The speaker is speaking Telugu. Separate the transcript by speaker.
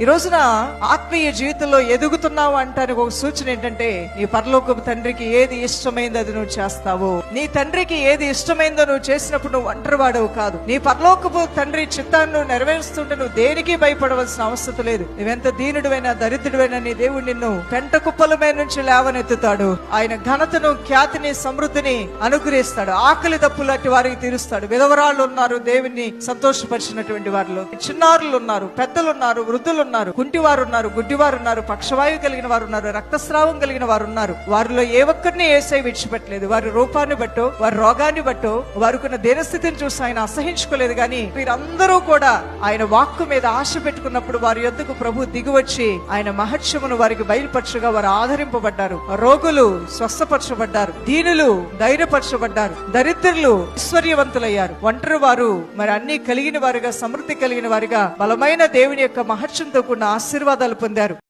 Speaker 1: ఈ రోజున ఆత్మీయ జీవితంలో ఎదుగుతున్నావు అంటానికి ఒక సూచన ఏంటంటే నీ పరలోకపు తండ్రికి ఏది ఇష్టమైందో అది నువ్వు చేస్తావు. నీ తండ్రికి ఏది ఇష్టమైందో నువ్వు చేసినప్పుడు నువ్వు ఒంటరివాడవు కాదు. నీ పరలోకపు తండ్రి చిత్తాన్ని నువ్వు నెరవేరుస్తుంటే నువ్వు దేనికి భయపడవలసిన అవసరం లేదు. నువ్వెంత దీనుడివైనా దరిద్రుడైనా నీ దేవుడు నిన్ను పెంట కుప్పల మీద నుంచి లేవనెత్తుతాడు. ఆయన ఘనతను ఖ్యాతిని సమృద్ధిని అనుగ్రహిస్తాడు. ఆకలి దప్పులాంటి వారికి తీరుస్తాడు. విధవరాళ్ళు ఉన్నారు దేవుని సంతోషపరిచినటువంటి వారిలో. చిన్నారులు ఉన్నారు పెద్దలు ఉన్నారు వృద్ధులు ఉన్నారు కుంటివారు ఉన్నారు గుడ్డివారు ఉన్నారు పక్షవాయువు కలిగిన వారు ఉన్నారు రక్తస్రావం కలిగిన వారు ఉన్నారు వారిలో ఏ ఒక్కరిని ఏసై విడిచిపెట్టలేదు. వారి రూపాన్ని బట్టో వారి రోగాన్ని బట్టో వారికున్న దేనస్థితిని చూసి ఆయన అసహించుకోలేదు. కానీ వీరందరూ కూడా ఆయన వాక్కు మీద ఆశ పెట్టుకున్నప్పుడు వారి యొద్దకు ప్రభు దిగివచ్చి ఆయన మహత్యమును వారికి బయలుపరచుగా వారు ఆదరింపబడ్డారు. రోగులు స్వస్థపరచబడ్డారు. దీనులు ధైర్యపరచబడ్డారు. దరిద్రులు ఐశ్వర్యవంతులయ్యారు. ఒంటరి వారు మరి అన్ని కలిగిన వారుగా సమృద్ధి కలిగిన వారిగా బలమైన దేవుని యొక్క మహత్యంతో కూడిన ఆశీర్వాదాలు పొందారు.